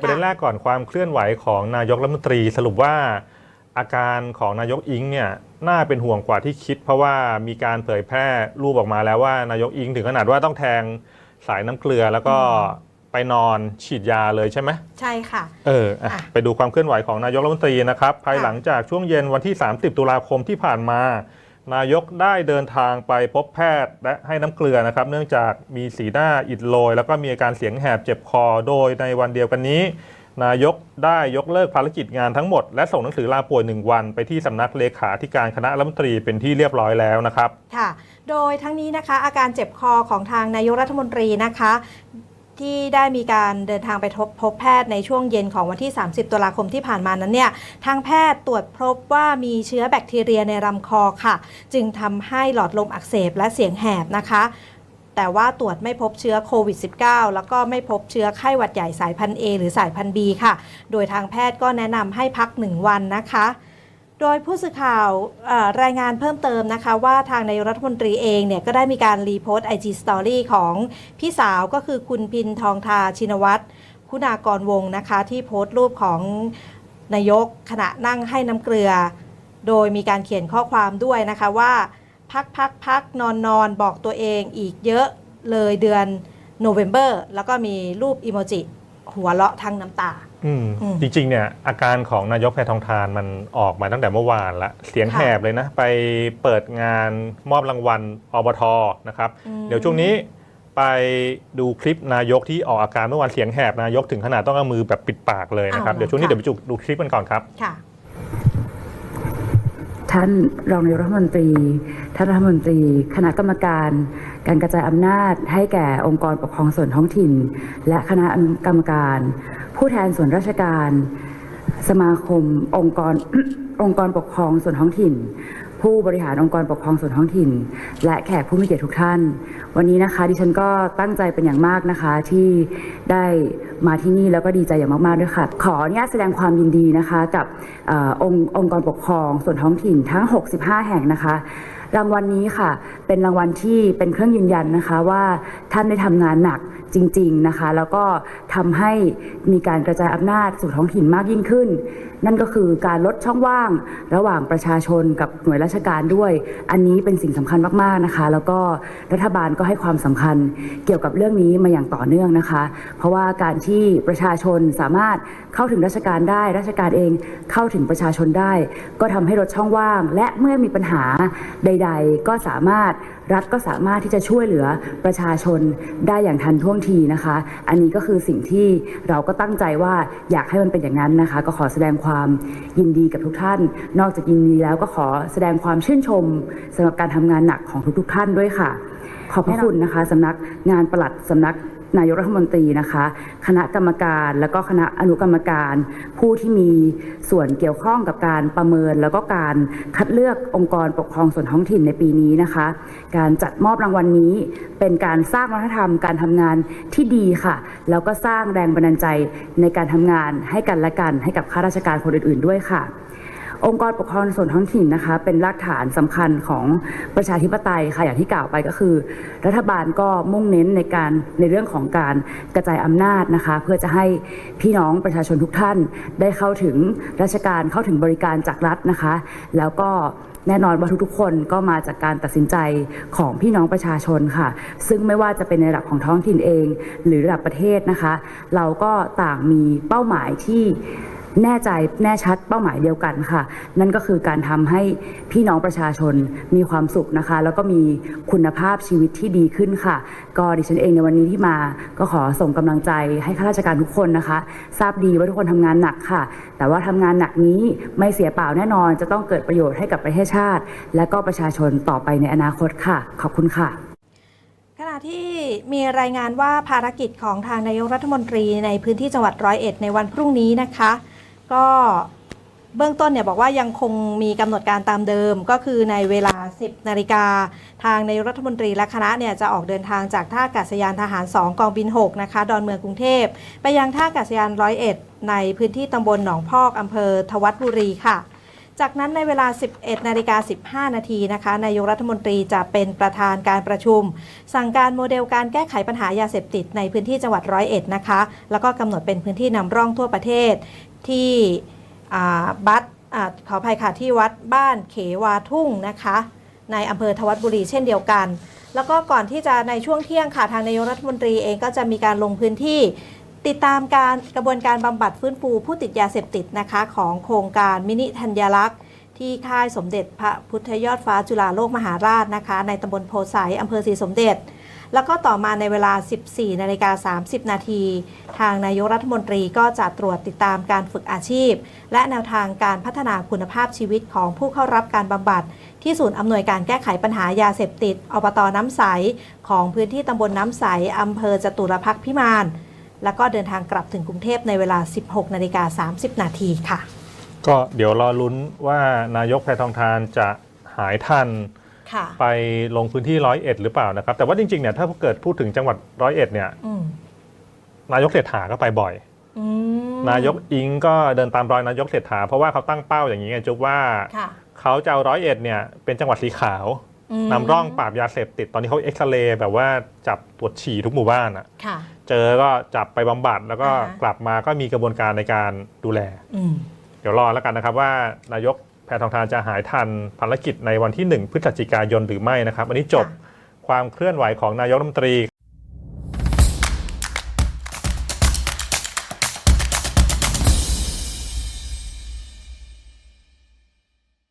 ประเด็นแรกก่อนความเคลื่อนไหวของนายกรัฐมนตรีสรุปว่าอาการของนายกอิงเนี่ยน่าเป็นห่วงกว่าที่คิด เพราะว่ามีการเผยแพร่รูปออกมาแล้วว่านายกอิงถึงขนาดว่าต้องแทงสายน้ำเกลือแล้วก็ไปนอนฉีดยาเลยใช่ไหมใช่ค่ะ เอออะอะไปดูความเคลื่อนไหวของนายกรัฐมนตรีนะครับ ภายหลังจากช่วงเย็นวันที่ 30 ตุลาคมที่ผ่านมา นายกได้เดินทางไปพบแพทย์ และให้น้ำเกลือนะครับ เนื่องจากมีสีหน้าอิดโรย แล้วก็มีอาการเสียงแหบเจ็บคอโดยในวันเดียวกันนี้ นายกได้ยกเลิกภารกิจงานทั้งหมด และส่งหนังสือลาป่วยหนึ่งวันไปที่สำนักเลขาธิการคณะรัฐมนตรีเป็นที่เรียบร้อยแล้วนะครับ ค่ะ โดยทั้งนี้นะคะ อาการเจ็บคอของทางนายกรัฐมนตรีนะคะ ที่ได้มีการเดินทางไปทบพบแพทย์ในช่วงเย็นของวันที่ 30 ตุลาคมที่ผ่านมานั้นเนี่ย ทางแพทย์ตรวจพบว่ามีเชื้อแบคทีเรียในลำคอค่ะ จึงทำให้หลอดลมอักเสบและเสียงแหบนะคะ แต่ว่าตรวจไม่พบเชื้อโควิด -19 แล้วก็ไม่พบเชื้อไข้หวัดใหญ่สายพันธุ์ A หรือสายพันธุ์ B ค่ะ โดยทางแพทย์ก็แนะนำให้พัก 1 วันนะคะ โดยผู้สื่อข่าวรายงานเพิ่มเติมนะคะ ว่าทางนายรัฐมนตรีเองเนี่ยก็ได้มีการรีโพสต์ IG Story ของพี่สาวก็คือคุณพินทองทาชินวัตรคุณากรวงนะคะ ที่โพสต์รูปของนายกขณะนั่งให้น้ำเกลือ โดยมีการเขียนข้อความด้วยนะคะว่า พักพักพักนอนนอนบอกตัวเองอีกเยอะเลยเดือนโนเวม ber แล้วก็มีรูปอีโมจิหัวเราะทั้งน้ำตา จริงๆเนี่ยอาการของนายกแพทองทานมันออกมาตั้งแต่เมื่อวานละเสียงค่ะแหบเลยนะ ไปเปิดงานมอบรางวัลอบทนะครับอืมเดี๋ยวช่วงนี้ไปดูคลิปนายกที่ออกอาการเมื่อวานเสียงแหบนายกถึงขนาดต้องเอามือแบบปิดปากเลยนะครับเอาเหรอเดี๋ยวช่วงนี้ค่ะเดี๋ยวไปดูดูคลิปกันก่อนครับค่ะ ท่านรองนายกรัฐมนตรี ท่านรัฐมนตรี คณะกรรมการ การกระจายอำนาจให้แก่องค์กรปกครองส่วนท้องถิ่น และคณะกรรมการ ผู้แทนส่วนราชการ สมาคม องค์กรองค์กรปกครองส่วนท้องถิ่น ผู้บริหารองค์กรปกครองส่วนท้องถิ่น และแขกผู้มีเกียรติทุกท่าน วันนี้นะคะดิฉันก็ตั้งใจเป็นอย่างมากนะคะที่ได้ มาที่นี่แล้วก็ดีใจอย่างมากๆด้วยค่ะ ขออนุญาตแสดงความยินดีนะคะ กับอองค์องค์กรปกครอง ส่วนท้องถิ่นทั้ง 65 แห่งนะคะ รางวัลนี้ค่ะ เป็นรางวัลที่เป็นเครื่องยืนยันนะคะว่าท่านได้ทำงานหนักจริง ๆนะคะ แล้วก็ ทำให้มีการกระจายอำนาจสู่ท้องถิ่นมากยิ่งขึ้น นั่นก็คือการลดช่องว่างระหว่างประชาชนกับหน่วยราชการด้วย อันนี้เป็นสิ่งสำคัญมากๆนะคะ แล้วก็รัฐบาลก็ให้ความสำคัญเกี่ยวกับเรื่องนี้มาอย่างต่อเนื่องนะคะ เพราะว่าการที่ประชาชนสามารถเข้าถึงราชการได้ราชการเองเข้าถึงประชาชนได้ ก็ทำให้ลดช่องว่าง และเมื่อมีปัญหาใด ๆ ก็สามารถรัฐก็สามารถที่จะช่วยเหลือประชาชนได้อย่างทันท่วงทีนะคะ อันนี้ก็คือสิ่งที่เราก็ตั้งใจว่าอยากให้มันเป็นอย่างนั้นนะคะ ก็ขอแสดงความยินดีกับทุกท่าน นอกจากยินดีแล้วก็ขอแสดงความชื่นชมสำหรับการทำงานหนักของทุกๆท่านด้วยค่ะ ขอบพระคุณนะคะสำนักงานปลัดสำนัก นายกรัฐมนตรีนะคะ คณะกรรมการแล้วก็คณะอนุกรรมการ ผู้ที่มีส่วนเกี่ยวข้องกับการประเมิน แล้วก็การคัดเลือกองค์กรปกครองส่วนท้องถิ่นในปีนี้นะคะ การจัดมอบรางวัลนี้เป็นการสร้างวัฒนธรรมการทำงานที่ดีค่ะแล้วก็สร้างแรงบันดาลใจในการทำงานให้กันและกันให้กับข้าราชการคนอื่น ๆ ด้วยค่ะ องค์กรปกครองส่วนท้องถิ่นนะคะ เป็นรากฐานสำคัญของประชาธิปไตยค่ะอย่างที่กล่าวไปก็คือ รัฐบาลก็มุ่งเน้นในการในเรื่องของการกระจายอำนาจนะคะ เพื่อจะให้พี่น้องประชาชนทุกท่าน ได้เข้าถึงราชการเข้าถึงบริการจากรัฐนะคะ แล้วก็แน่นอนว่าทุกๆคนก็มาจากการตัดสินใจของพี่น้องประชาชนค่ะ ซึ่งไม่ว่าจะเป็นในระดับของท้องถิ่นเอง หรือระดับประเทศนะคะ เราก็ต่างมีเป้าหมายที่ แน่ใจแน่ชัดเป้าหมายเดียวกันค่ะ นั่นก็คือการทำให้พี่น้องประชาชนมีความสุขนะคะ แล้วก็มีคุณภาพชีวิตที่ดีขึ้นค่ะ ก็ดิฉันเองในวันนี้ที่มาก็ขอส่งกำลังใจให้ข้าราชการทุกคนนะคะ ทราบดีว่าทุกคนทำงานหนักค่ะ แต่ว่าทำงานหนักนี้ไม่เสียเปล่าแน่นอน จะต้องเกิดประโยชน์ให้กับประเทศชาติ และก็ประชาชนต่อไปในอนาคตค่ะ ขอบคุณค่ะขณะที่มีรายงานว่าภารกิจของทางนายกรัฐมนตรีในพื้นที่จังหวัดร้อยเอ็ดในวันพรุ่งนี้นะคะ ก็เบื้องต้นเนี่ยบอกว่ายังคงมีกำหนดการตามเดิมก็คือในเวลา 10 นาฬิกา ทางนายรัฐมนตรีและคณะเนี่ยจะออกเดินทางจากท่าอากาศยานทหาร 2 กองบิน 6 นะคะ ดอนเมืองกรุงเทพ ไปยังท่าอากาศยานร้อยเอ็ดในพื้นที่ตำบลหนองพอกอำเภอทวัดบุรีค่ะ จากนั้นในเวลา 11 นาฬิกา 15 นาทีนะคะ นายกรัฐมนตรีจะเป็นประธานการประชุม สั่งการโมเดลการแก้ไขปัญหายาเสพติดในพื้นที่จังหวัดร้อยเอ็ดนะคะ แล้วก็กำหนดเป็นพื้นที่นำร่องทั่วประเทศ ที่บัตขออภัยค่ะที่วัดบ้านเขวาทุ่งนะคะ ในอำเภอทวัดบุรีเช่นเดียวกัน แล้วก็ก่อนที่จะในช่วงเที่ยงค่ะทางนายกรัฐมนตรีเองก็จะมีการลงพื้นที่ติดตามการกระบวนการบำบัดฟื้นฟูผู้ติดยาเสพติดนะคะ ของโครงการมินิธัญลักษณ์ ที่ค่ายสมเด็จพระพุทธยอดฟ้าจุฬาโลกมหาราชนะคะ ในตำบลโพไซอำเภอศรีสมเด็จ แล้วก็ต่อมาในเวลา 14นาฬิกา30 นาที ทางนายกรัฐมนตรีก็จะตรวจติดตามการฝึกอาชีพ และแนวทางการพัฒนาคุณภาพชีวิตของผู้เข้ารับการบำบัด ที่ศูนย์อำนวยการแก้ไขปัญหายาเสพติดอบตน้ำใส ของพื้นที่ตำบลน้ำใสอำเภอจตุรพักพิมาน แล้วก็เดินทางกลับถึงกรุงเทพในเวลา 16นาฬิกา30 นาทีค่ะ ก็เดี๋ยวรอลุ้นว่านายกแพทองทานจะหายทัน ค่ะไปลงพื้นที่ร้อยเอ็ดหรือเปล่านะครับ แต่ว่าจริงๆเนี่ยถ้าเกิดพูดถึงจังหวัดร้อยเอ็ดเนี่ยอืมนายกเศรษฐาก็ไปบ่อย อืมนายกอิงก็เดินตามรอยนายกเศรษฐาเพราะว่าเขาตั้งเป้าอย่างนี้ไงจุ๊บว่าค่ะเขาจะเอาร้อยเอ็ดเนี่ยเป็นจังหวัดสีขาวอืมนำร่องปราบยาเสพติดตอนนี้เขาเอ็กซเรย์แบบว่าจับตรวจฉี่ทุกหมู่บ้านอะค่ะ เจอก็จับไปบำบัดแล้วก็อ่าฮะ กลับมาก็มีกระบวนการในการดูแล อืม เดี๋ยวรอแล้วกันนะครับว่านายก แพทองทานจะหายทันภารกิจในวันที่ 1 พฤศจิกายนหรือไม่นะครับ อันนี้จบค่ะความเคลื่อนไหวของนายกรัฐมนตรี